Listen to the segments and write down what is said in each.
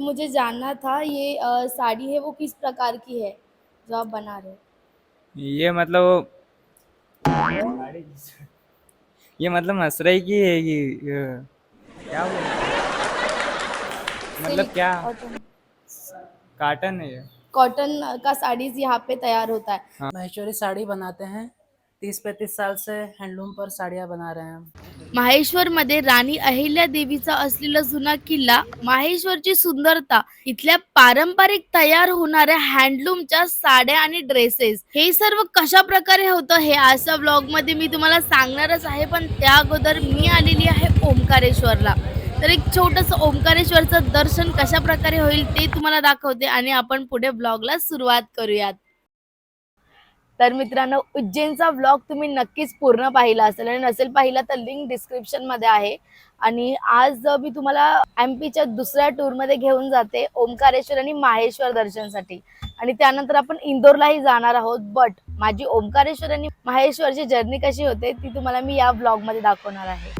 तो मुझे जानना था ये अ, साड़ी है वो किस प्रकार की है जो आप बना रहे हो? ये मतलब ये मतलब मसरई की है ये ये। क्या बोल मतलब सिल्क, क्या? कॉटन काटन है ये। कॉटन का साड़ीज यहाँ पे तैयार होता है। हाँ। महेश्वरी साड़ी बनाते हैं। तीस पैंतीस साल से हैंडलूम पर साड़ियाँ बना रहे हैं। माहेश्वरमध्ये राणी अहिल्या देवीचा असलेला जुना किल्ला माहेश्वरची सुंदरता इथल्या पारंपरिक तयार होणाऱ्या हँडलूमच्या साड्या आणि ड्रेसेस हे सर्व कशा प्रकारे होतं हे आजच्या ब्लॉगमध्ये मी तुम्हाला सांगणारच आहे पण त्या अगोदर मी आलेली आहे ओंकारेश्वरला. तर एक छोटस ओंकारेश्वरचं दर्शन कशा प्रकारे होईल ते तुम्हाला दाखवते आणि आपण पुढे ब्लॉगला सुरुवात करूयात. तर मित्रांनो उज्जैनचा ब्लॉग तुम्ही नक्कीच पूर्ण पाहिला असेल आणि नसेल पाहिला तर लिंक डिस्क्रिप्शनमध्ये आहे. आणि आज मी तुम्हाला एम पीच्या दुसऱ्या टूरमध्ये घेऊन जाते ओंकारेश्वर आणि माहेश्वर दर्शनसाठी. आणि त्यानंतर आपण इंदोरलाही जाणार आहोत बट माझी ओंकारेश्वर आणि माहेश्वरची जर्नी कशी होते ती तुम्हाला मी या ब्लॉगमध्ये दाखवणार आहे.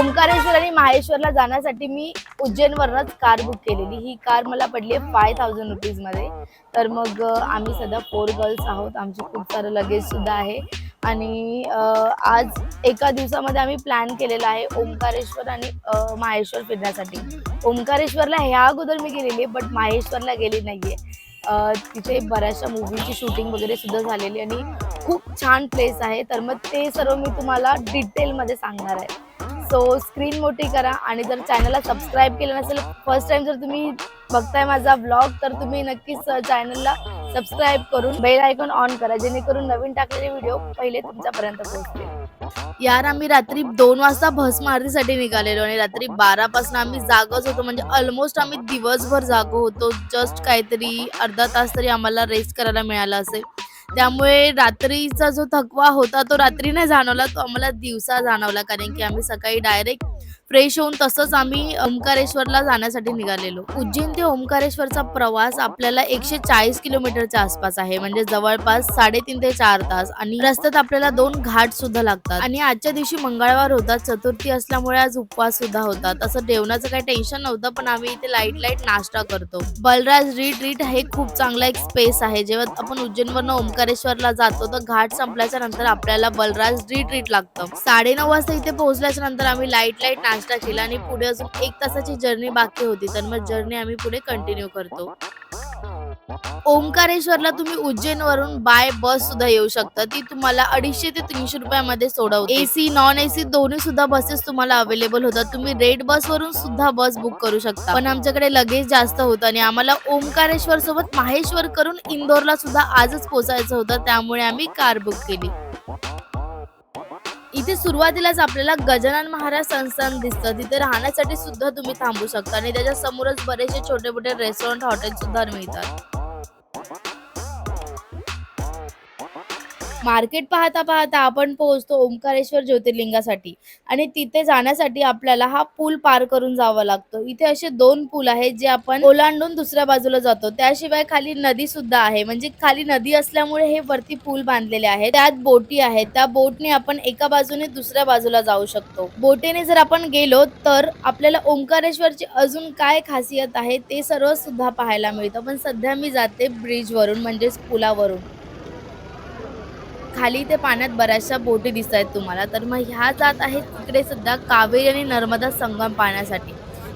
ओंकारेश्वर आणि माहेश्वरला जाण्यासाठी मी उज्जैनवरनच कार बुक केलेली. ही कार मला पडली आहे फाय थाउजंड रुपीजमध्ये तर मग आम्ही सध्या फोर गर्ल्स आहोत. आमचे खूप सारं लगेज सुद्धा आहे. आणि आज एका दिवसामध्ये आम्ही प्लॅन केलेला आहे ओंकारेश्वर आणि माहेश्वर फिरण्यासाठी. ओंकारेश्वरला ह्या अगोदर मी गेलेली आहे बट माहेश्वरला गेली नाहीये. तिथे बऱ्याचशा मूवीची शूटिंग वगैरे सुद्धा झालेली आणि खूप छान प्लेस आहे. तर मग ते सर्व मी तुम्हाला डिटेलमध्ये सांगणार आहे. सो स्क्रीन मोठी करा आणि जर चॅनलला सबस्क्राईब केलं नसेल फर्स्ट टाइम जर तुम्ही बघताय माझा ब्लॉग तर तुम्ही नक्कीच चॅनलला सबस्क्राईब करून बेल आयकॉन ऑन करा जेणेकरून नवीन टाकलेले व्हिडिओ पहिले तुमच्यापर्यंत पोहोचतील. यार आम्ही रात्री दोन वाजता भस्म आरतीसाठी निघालेलो आणि रात्री बारा पासून आम्ही जागच होतो. म्हणजे ऑलमोस्ट आम्ही दिवसभर जागो होतो. जस्ट काहीतरी अर्धा तास तरी आम्हाला रेस्ट करायला मिळाला असेल. त्यामुळे रात्रीचा जो थकवा होता तो रात्री नाही जाणवला तो आम्हाला दिवसा जाणवला. कारण की आम्ही सकाळी डायरेक्ट फ्रेश होऊन तसंच आम्ही ओंकारेश्वरला जाण्यासाठी निघालेलो. उज्जैन ते ओंकारेश्वरचा प्रवास आपल्याला एकशे चाळीस किलोमीटरच्या आसपास आहे. म्हणजे जवळपास साडेतीन ते चार तास आणि रस्त्यात आपल्याला दोन घाट सुद्धा लागतात. आणि आजच्या दिवशी मंगळवार होता चतुर्थी असल्यामुळे आज उपवास सुद्धा होता तसं जेवणाचं काही टेन्शन नव्हतं पण आम्ही इथे लाइट लाइट नाश्ता करतो. बलराज रिट्रीट हे खूप चांगला एक स्पेस आहे. जेव्हा आपण उज्जैनवरनं ओंकारेश्वरला जातो तर घाट संपल्याच्या नंतर आपल्याला बलराज रिट्रीट लागतं. साडे नऊ वाजता इथे पोहोचल्याच्या नंतर आम्ही लाइट लाइट नाश्ता केला आणि पुढे अजून एक तासाची जर्नी बाकी होती. तर मग जर्नी आम्ही पुढे कंटिन्यू करतो. ओंकारेश्वरला तुम्ही उज्जैन वरून बाय बस सुद्धा येऊ शकता. ती तुम्हाला अडीचशे ते तीनशे रुपयामध्ये सोडवते. एसी नॉन एसी दोन्ही सुद्धा बसेस तुम्हाला अवेलेबल होतात. तुम्ही रेड बस वरून सुद्धा बस बुक करू शकता. पण आमच्याकडे लगेज जास्त होतं आणि आम्हाला ओंकारेश्वर सोबत माहेश्वर करून इंदोरला सुद्धा आजच पोहोचायचं होतं. त्यामुळे आम्ही कार बुक केली. इथे सुरुवातीलाच आपल्याला गजानन महाराज संस्थान दिसतं. तिथे राहण्यासाठी सुद्धा तुम्ही थांबू शकता आणि त्याच्या समोरच बरेचसे छोटे मोठे रेस्टॉरंट हॉटेल सुद्धा मिळतात. मार्केट पाहता पाहता आपण पोहोचतो ओंकारेश्वर ज्योतिर्लिंगासाठी. आणि तिथे जाण्यासाठी आपल्याला हा पूल पार करून जावं लागतो. इथे असे दोन पूल आहेत जे आपण ओलांडून दुसऱ्या बाजूला जातो. त्याशिवाय खाली नदी सुद्धा आहे. म्हणजे खाली नदी असल्यामुळे हे वरती पूल बांधलेले आहेत. त्यात बोटी आहेत. त्या बोटने आपण एका बाजूने दुसऱ्या बाजूला जाऊ शकतो. बोटीने जर आपण गेलो तर आपल्याला ओंकारेश्वरची अजून काय खासियत आहे ते सर्व सुद्धा पाहायला मिळतं. पण सध्या मी जाते ब्रिजवरून म्हणजेच पुलावरून. खाली ते पाण्यात बऱ्याचशा बोटी दिसत आहेत तुम्हाला. तर मग ह्या जात आहेत तिकडे सुद्धा कावेरी आणि नर्मदा संगम पाहण्यासाठी.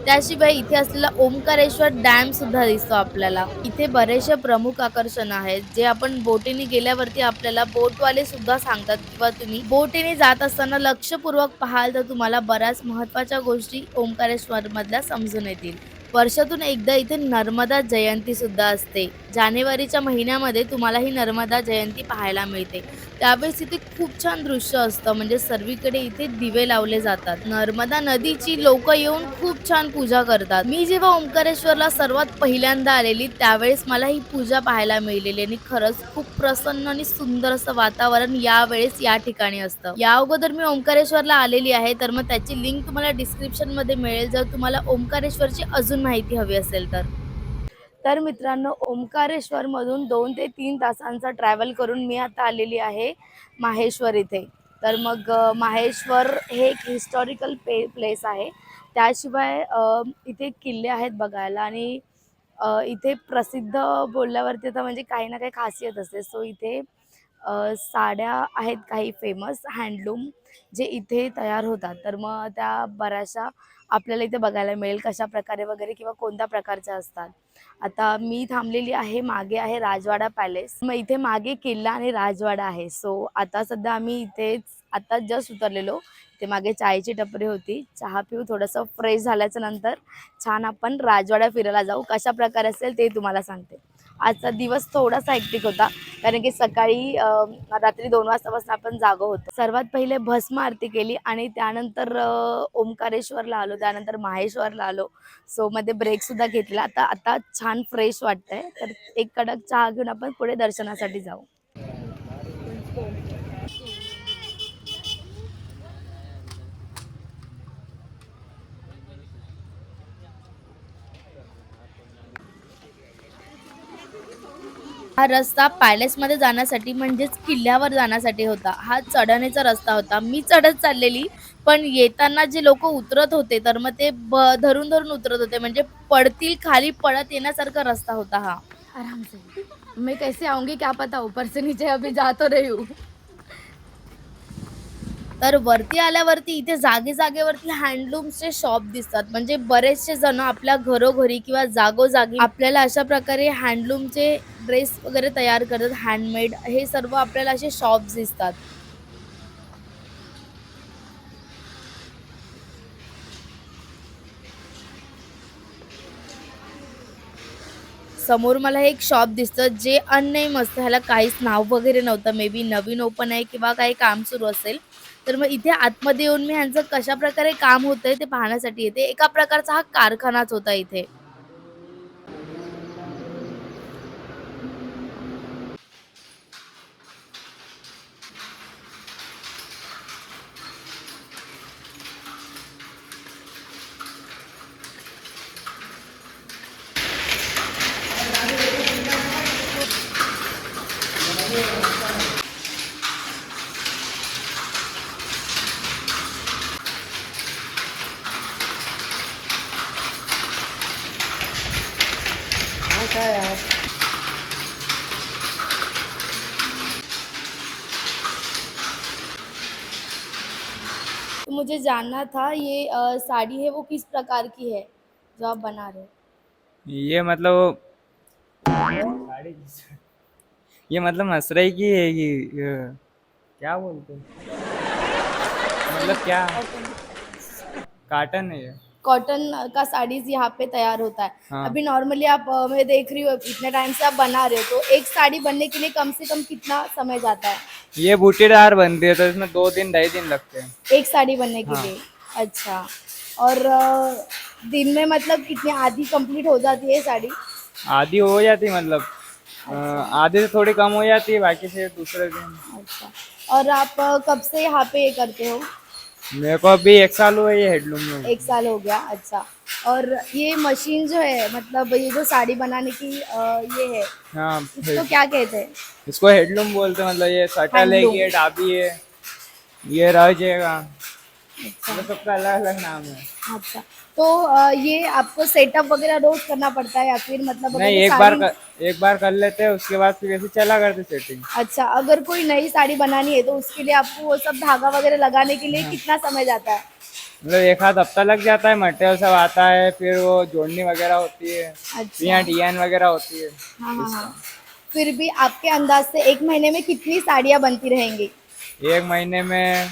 त्याशिवाय इथे असलेला ओंकारेश्वर डॅम सुद्धा दिसतो आपल्याला. इथे बरेचसे प्रमुख आकर्षण आहेत जे आपण बोटीने गेल्यावरती आपल्याला बोटवाले सुद्धा सांगतात किंवा तुम्ही बोटीने जात असताना लक्षपूर्वक पाहाल तर तुम्हाला बऱ्याच महत्त्वाच्या गोष्टी ओंकारेश्वर मधल्या समजून येतील. वर्षातून एकदा इथे नर्मदा जयंती सुद्धा असते. जानेवारीच्या महिन्यामध्ये तुम्हाला ही नर्मदा जयंती पाहायला मिळते. त्यावेळेस इथे खूप छान दृश्य असतं. म्हणजे सर्वीकडे इथे दिवे लावले जातात. नर्मदा नदीची लोक येऊन खूप छान पूजा करतात. मी जेव्हा ओंकारेश्वरला सर्वात पहिल्यांदा आलेली त्यावेळेस मला ही पूजा पाहायला मिळालेली आणि खरंच खूप प्रसन्न आणि सुंदर असं वातावरण यावेळेस या ठिकाणी असतं. या अगोदर मी ओंकारेश्वरला आलेली आहे तर मग त्याची लिंक तुम्हाला डिस्क्रिप्शनमध्ये मिळेल. जर तुम्हाला ओंकारेश्वरची अजून माहिती हवी असेल तर. तर मित्रांनो ओंकारेश्वरमधून दोन ते तीन तासांचा ट्रॅव्हल करून मी आता आलेली आहे माहेश्वर इथे. तर मग माहेश्वर हे एक हिस्टॉरिकल पे प्लेस आहे. त्याशिवाय इथे किल्ले आहेत बघायला आणि इथे प्रसिद्ध बोलल्यावरती आता म्हणजे काही ना काही खासियत असते. सो इथे साड्या आहेत काही फेमस हँडलूम जे इथे तयार होतात. तर मग त्या बऱ्याचशा आपल्याला इथे बघायला मिळेल कशा प्रकारे वगैरे किंवा कोणत्या प्रकारच्या असतात. आता मी थांबलेली आहे मागे आहे राजवाडा पॅलेस. मग इथे मागे किल्ला आणि राजवाडा आहे. सो आता सध्या आम्ही इथेच आता जस्ट उतरलेलो. ते मागे चायची टपरी होती. चहा पिऊ थोडंसं फ्रेश झाल्याच्यानंतर छान आपण राजवाडा फिरायला जाऊ. कशा प्रकारे असेल ते तुम्हाला सांगते. आजचा दिवस थोडासा हॅक्टिक होता. कारण की सकाळी रात्री दोन वाजतापासून आपण जागो होतो. सर्वात पहिले भस्म आरती केली आणि त्यानंतर ओंकारेश्वरला आलो. त्यानंतर माहेश्वरला आलो. सो मध्ये ब्रेक सुद्धा घेतला आता आता छान फ्रेश वाटतंय. तर एक कडक चहा घेऊन आपण पुढे दर्शनासाठी जाऊ. हा रस्ता पॅलेसमध्ये जाण्यासाठी म्हणजेच किल्ल्यावर जाण्यासाठी होता. हा चढण्याचा रस्ता होता. मी चढत चाललेली पण येताना जे लोक उतरत होते तर मग ते ब धरून धरून उतरत होते. म्हणजे पडतील खाली पडत येण्यासारखा रस्ता होता हा. आराम से मैं कैसे आऊंगी क्या पता ऊपर से नीचे अभी जा तो रही हूँ. तर वरती आल्यावरती इथे जागे जागेवरती हँडलूमचे शॉप दिसतात. म्हणजे बरेचसे जण आपल्या घरोघरी किंवा जागोजागी आपल्याला अशा प्रकारे हँडलूमचे ड्रेस वगैरे तयार करतात. हँडमेड हे सर्व आपल्याला असे शॉप्स दिसतात. समोर मला हे एक शॉप दिसतं जे अननेम असतं. ह्याला काहीच नाव वगैरे नव्हतं. मे बी नवीन ओपन आहे किंवा काही काम सुरू असेल. तर मग इथे आतमध्ये येऊन मी ह्यांचं कशा प्रकारे काम होतंय ते पाहण्यासाठी येते. एका प्रकारचा हा कारखानाच होता इथे. तो मुझे जानना था ये अ, साड़ी है वो किस प्रकार की है जो आप बना रहे हो? ये मतलब ये मतलब मसरई की है कि क्या बोलते हैं? मतलब क्या? काटन है ये। कॉटन का साड़ीज यहाँ पे तैयार होता है। हाँ। अभी नॉर्मली आप अ, मैं देख रही हूँ इतने टाइम से आप बना रहे हो तो एक साड़ी बनने के लिए कम से कम कितना समय जाता है? ये बूटीदार बनती है तो इसमें दो दिन ढाई दिन लगते हैं। एक साड़ी बनने के हाँ। लिए? अच्छा। और अ, दिन में मतलब कितनी आधी कंप्लीट हो जाती है ये साड़ी? आधी हो जाती है मतलब अ, आधी से थोड़ी कम हो जाती है बाकी से दूसरे दिन। अच्छा। और आप अ, कब से यहाँ पे ये करते हो? मेरे को अभी एक साल हुआ ये हेडलूम में एक साल हो गया अच्छा। और ये मशीन जो है मतलब ये जो साड़ी बनाने की आ, ये है हाँ इसको क्या कहते हैं? इसको हेडलूम बोलते हैं मतलब ये सटल है ये डाबी है ये रह ये सबका अलग अलग नाम है। अच्छा। तो ये आपको सेटअप वगैरह रोज करना पड़ता है या फिर मतलब नहीं एक बार कर, एक बार कर लेते हैं उसके बाद फिर ऐसे चला करते सेटिंग अच्छा अगर कोई नई साड़ी बनानी है तो उसके लिए आपको वो सब धागा वगैरह लगाने के लिए हाँ। कितना समय जाता है? मतलब एक हाथ हफ़्ता लग जाता है मटेरियल सब आता है फिर वो जोड़नी वगैरह होती है यहाँ अच्छा डिज़ाइन वगैरह होती है। हाँ हाँ हाँ। फिर भी आपके अंदाज से एक महीने में कितनी साड़ियाँ बनती रहेंगी? एक महीने में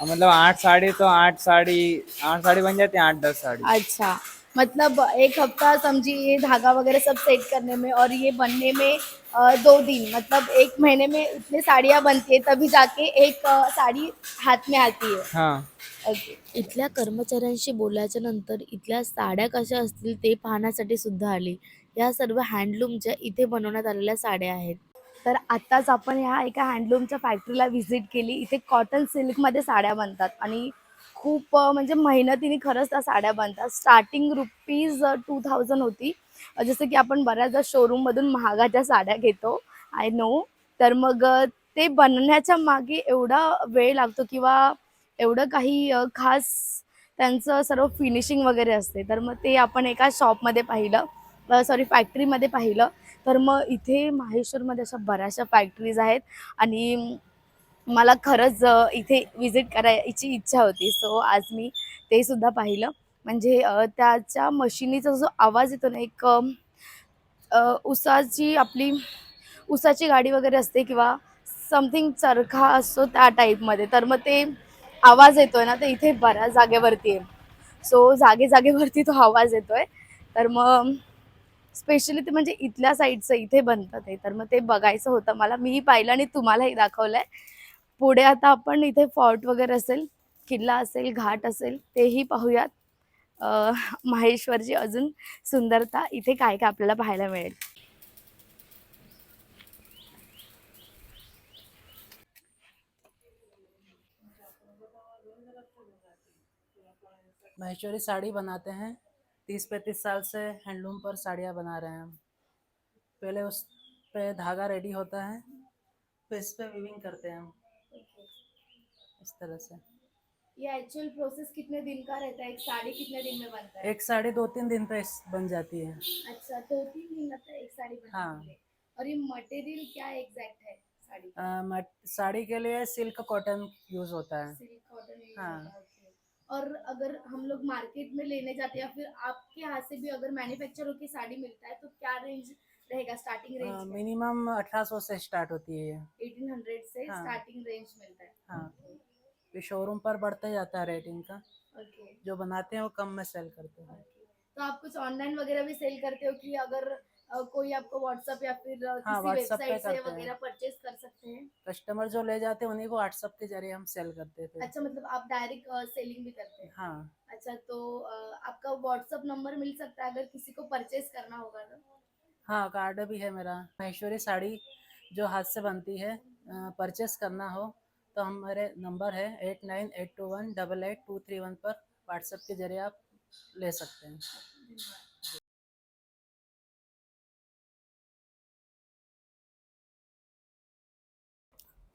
मतलब आठ साड़ी तो आठ साड़ी आठ साड़ी बन जाती है आठ दस साड़ी अच्छा। मतलब एक हफ्ता समझिए ये धागा वगैरह सब सेट करने में और ये बनने में अ, दो दिन मतलब एक महीने में इतनी साड़ियाँ बनती है तभी जाके एक अ, साड़ी हाथ में आती है। हाँ। ओके इथल्या कर्मचाऱ्यांशी बोलायच्या नंतर इथल्या साड्या कशा असतील ते पाहण्यासाठी सुद्धा आली. या सर्व हँडलूमच्या इथे बनवण्यात आलेल्या साड्या आहेत तर आत्ताच आपण ह्या एका हँडलूमच्या फॅक्टरीला व्हिजिट केली. इथे कॉटन सिल्कमध्ये साड्या बनतात. आणि खूप म्हणजे मेहनतीने खरंच त्या साड्या बनतात. स्टार्टिंग रुपीज टू थाउजंड होती. जसं की आपण बऱ्याचदा शोरूममधून महागाच्या साड्या घेतो. आय नो तर मग ते बनण्याच्या मागे एवढा वेळ लागतो किंवा एवढं काही खास त्यांचं सर्व फिनिशिंग वगैरे असते. तर मग ते आपण एका शॉपमध्ये पाहिलं. सॉरी फॅक्टरीमध्ये पाहिलं. तर मग इथे माहेश्वरमध्ये अशा बऱ्याचशा फॅक्टरीज आहेत आणि मला खरंच इथे विजिट करायची इच्छा होती. सो आज मी ते सुद्धा पाहिलं. म्हणजे त्याच्या मशिनीचा जो आवाज येतो ना एक उसाची आपली उसाची गाडी वगैरे असते किंवा समथिंग चरखा असतो त्या टाईपमध्ये तर मग ते आवाज येतोय ना तर इथे बऱ्याच जागेवरती आहे. सो जागे जागेवरती तो आवाज येतोय. तर मग स्पेशली ते म्हणजे इथल्या साईडचं इथे बनतं ते. तर मग ते बघायचं होतं मला. मीही पाहिलं आणि तुम्हालाही दाखवलंय. पुढे आता आपण इथे फॉर्ट वगैरे असेल किल्ला असेल घाट असेल तेही पाहूयात. महेश्वरची माहेश्वरची अजून सुंदरता इथे काय काय आपल्याला पाहायला मिळेल. महेश्वरी साड़ी बनाते हैं। तीस पैंतीस साल से हैंडलूम पर साड़ियाँ बना रहे हैं। हम पहले उस पे धागा रेडी होता है फिर इस पे वीविंग करते हैं हम। इस तरह से। ये एक्चुअल प्रोसेस कितने दिन का रहता है? एक साड़ी कितने दिन में बनता है? एक साड़ी दो तीन दिन पे बन जाती है। अच्छा दो तीन दिन लगता है एक साड़ी बनने हाँ। के लिए और ये मटेरियल क्या एग्जैक्ट है साड़ी? का मट- साड़ी के लिए सिल्क कॉटन यूज़ होता है। सिल्क कॉटन हाँ। है. और अगर हम लोग मार्केट में लेने जाते हैं या फिर आपके हाथ से भी अगर मैन्युफैक्चर होकर साड़ी मिलता है तो क्या रेंज रहेगा स्टार्टिंग रेंज मिनिमम अठारह सौ से स्टार्ट होती है एटीन हंड्रेड से हाँ। स्टार्टिंग रेंज मिलता है। हाँ। शोरूम पर बढ़ता जाता है रेटिंग का। ओके जो बनाते हैं वो कम में सेल करते हैं। तो आप कुछ ऑनलाइन वगैरह भी सेल करते हो कि अगर कोई आपको व्हाट्सएप या फिर हाँ, किसी वेबसाइट से वगैरह परचेज कर सकते हैं? कस्टमर जो ले जाते हैं उन्हीं को व्हाट्सअप के ज़रिए हम सेल करते हैं फिर। अच्छा मतलब आप डायरेक्ट सेलिंग भी करते हैं? हाँ। अच्छा तो आपका व्हाट्सअप नंबर मिल सकता है अगर किसी को परचेज करना होगा तो? हाँ कार्ड भी है मेरा। महेश्वरी साड़ी जो हाथ से बनती है परचेस करना हो तो हमारे नंबर है eight nine eight two one double eight two three one पर व्हाट्सएप के ज़रिए आप ले सकते हैं।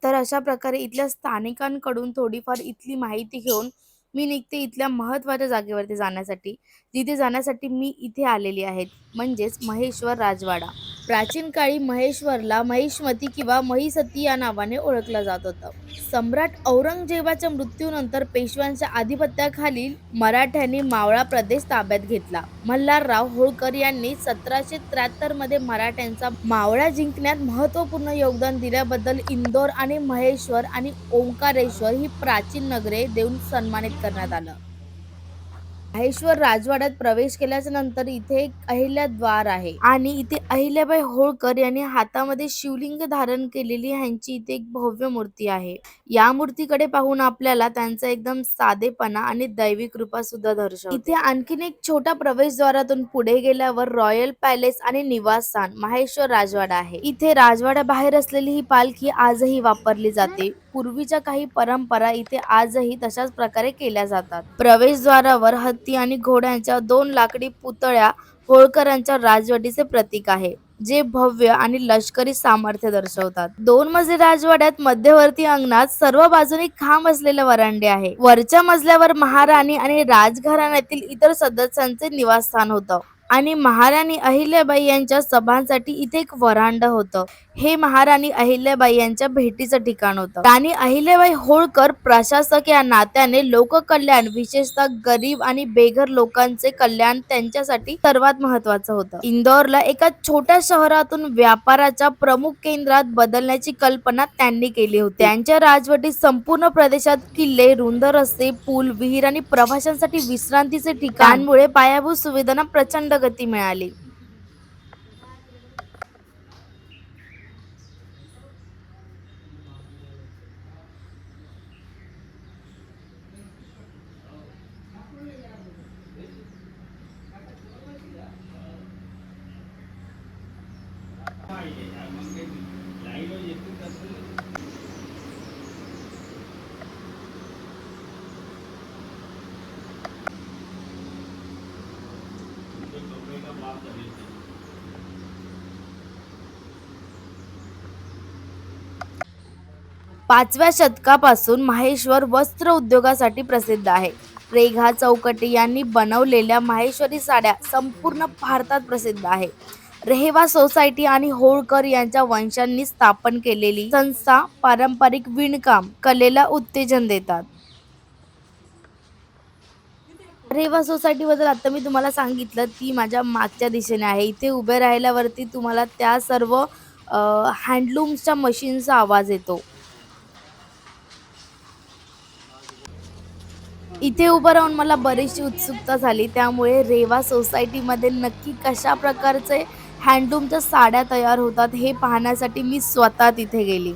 तर अशा प्रकारे इथल्या स्थानिकांकडून थोडीफार इथली माहिती घेऊन मी निघते इथल्या महत्त्वाच्या जागेवरती जाण्यासाठी. जिथे जाण्यासाठी मी इथे आलेली आहे म्हणजेच महेश्वर राजवाडा. प्राचीन काळी महेश्वरला महिष्मती किंवा महिसती या नावाने ओळखलं जात होतं. सम्राट औरंगजेबाच्या मृत्यूनंतर पेशव्यांच्या आधिपत्याखालील मराठ्यांनी मावळा प्रदेश ताब्यात घेतला. मल्हारराव होळकर यांनी सतराशे त्र्याहत्तरमध्ये मराठ्यांचा मावळा जिंकण्यात महत्त्वपूर्ण योगदान दिल्याबद्दल इंदोर आणि महेश्वर आणि ओंकारेश्वर ही प्राचीन नगरे देऊन सन्मानित करण्यात आलं. महेश्वर राजवाड्यात प्रवेश केल्याच्यानंतर इथे एक अहिल्या द्वार आहे. आणि इथे अहिल्याबाई होळकर यांनी हातामध्ये शिवलिंग धारण केलेली ह्यांची इथे एक भव्य मूर्ती आहे. या मूर्तीकडे पाहून आपल्याला त्यांचा एकदम साधेपणा आणि दैवी कृपा सुद्धा दर्शन इथे आणखीन एक छोटा प्रवेशद्वारातून पुढे गेल्यावर रॉयल पॅलेस आणि निवासस्थान महेश्वर राजवाडा आहे. इथे राजवाड्या बाहेर असलेली ही पालखी आजही वापरली जाते. पूर्वीच्या काही परंपरा इथे आजही तशाच प्रकारे केल्या जातात. प्रवेशद्वारावर हत्ती आणि घोड्यांच्या दोन लाकडी पुतळ्या होळकरांच्या राजवटीचे प्रतीक आहे जे भव्य आणि लष्करी सामर्थ्य दर्शवतात. दोन मजली राजवाड्यात मध्यवर्ती अंगणात सर्व बाजूनी खांब असलेले वरांडे आहे. वरच्या मजल्यावर महाराणी आणि राजघराण्यातील इतर सदस्यांचे निवासस्थान होतं आणि महाराणी अहिल्याबाई यांच्या सभांसाठी इथे एक वरांड होतं. हे महाराणी अहिल्याबाई यांच्या भेटीचं ठिकाण होतं. राणी अहिल्याबाई होळकर प्रशासक या नात्याने लोककल्याण विशेषतः गरीब आणि बेघर लोकांचे कल्याण त्यांच्यासाठी सर्वात महत्वाचं होतं. इंदौरला एका छोट्या शहरातून व्यापाराच्या प्रमुख केंद्रात बदलण्याची कल्पना त्यांनी केली होती. त्यांच्या राजवटीत संपूर्ण प्रदेशात किल्ले रुंद रस्ते पूल विहीर आणि प्रवाशांसाठी विश्रांतीचे ठिकाणमुळे पायाभूत सुविधांना प्रचंड गती मिळाली. पाचव्या शतकापासून माहेश्वर वस्त्र उद्योगासाठी प्रसिद्ध आहे. रेघा चौकटी यांनी बनवलेल्या माहेश्वरी साड्या संपूर्ण भारतात प्रसिद्ध आहे. रेहेवा सोसायटी आणि होळकर यांच्या वंशांनी स्थापन केलेली संस्था पारंपरिक विणकाम कलेला उत्तेजन देतात. रेवा सोसायटीबद्दल आता मी तुम्हाला सांगितलं ती माझ्या मागच्या दिशेने आहे. इथे उभे राहिल्यावरती तुम्हाला त्या सर्व हँडलूम्सच्या मशीनचा आवाज येतो. इथे उभं राहून मला बरीचशी उत्सुकता झाली. त्यामुळे रेवा सोसायटीमध्ये नक्की कशा प्रकारचे हँडलूमच्या साड्या तयार होतात हे पाहण्यासाठी मी स्वतः तिथे गेली.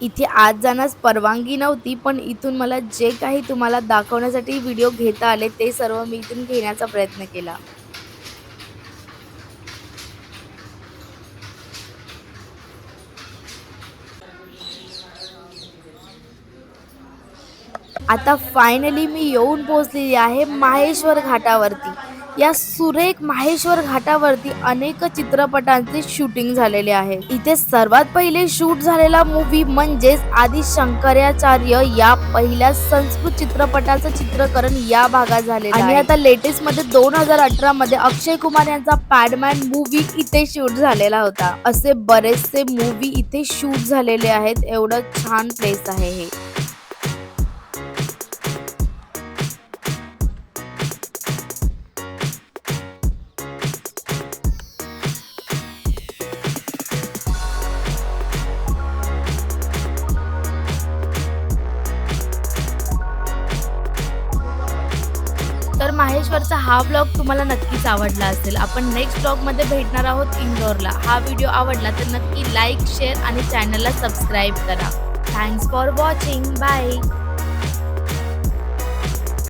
इथे आज जाण्यास परवानगी नव्हती पण इथून मला जे काही तुम्हाला दाखवण्यासाठी व्हिडिओ घेता आले ते सर्व मी इथून घेण्याचा प्रयत्न केला. आता फायनली मी येऊन पोहोचलेली आहे माहेश्वर घाटावरती. या सुरेख माहेश्वर घाटावरती अनेक चित्रपटांचे शूटिंग झालेले आहे. इथे सर्वात पहिले शूट झालेला मूवी म्हणजेच आदि शंकराचार्य या पहिल्या संस्कृत चित्रपटाचं चित्रीकरण या भागात झाले आणि आता लेटेस्टमध्ये दोन हजार अठरा मध्ये अक्षय कुमार यांचा पॅडमॅन मूवी इथे शूट झालेला होता. असे बरेचसे मूवी इथे शूट झालेले आहेत. एवढं छान प्लेस आहे हे. आजचा हा ब्लॉग तुम्हाला नक्कीच आवडला असेल. आपण नेक्स्ट ब्लॉगमध्ये भेटणार आहोत इंदोरला हा व्हिडिओ आवडला तर नक्की लाईक शेअर आणि चॅनलला सबस्क्राईब करा. Thanks for watching bye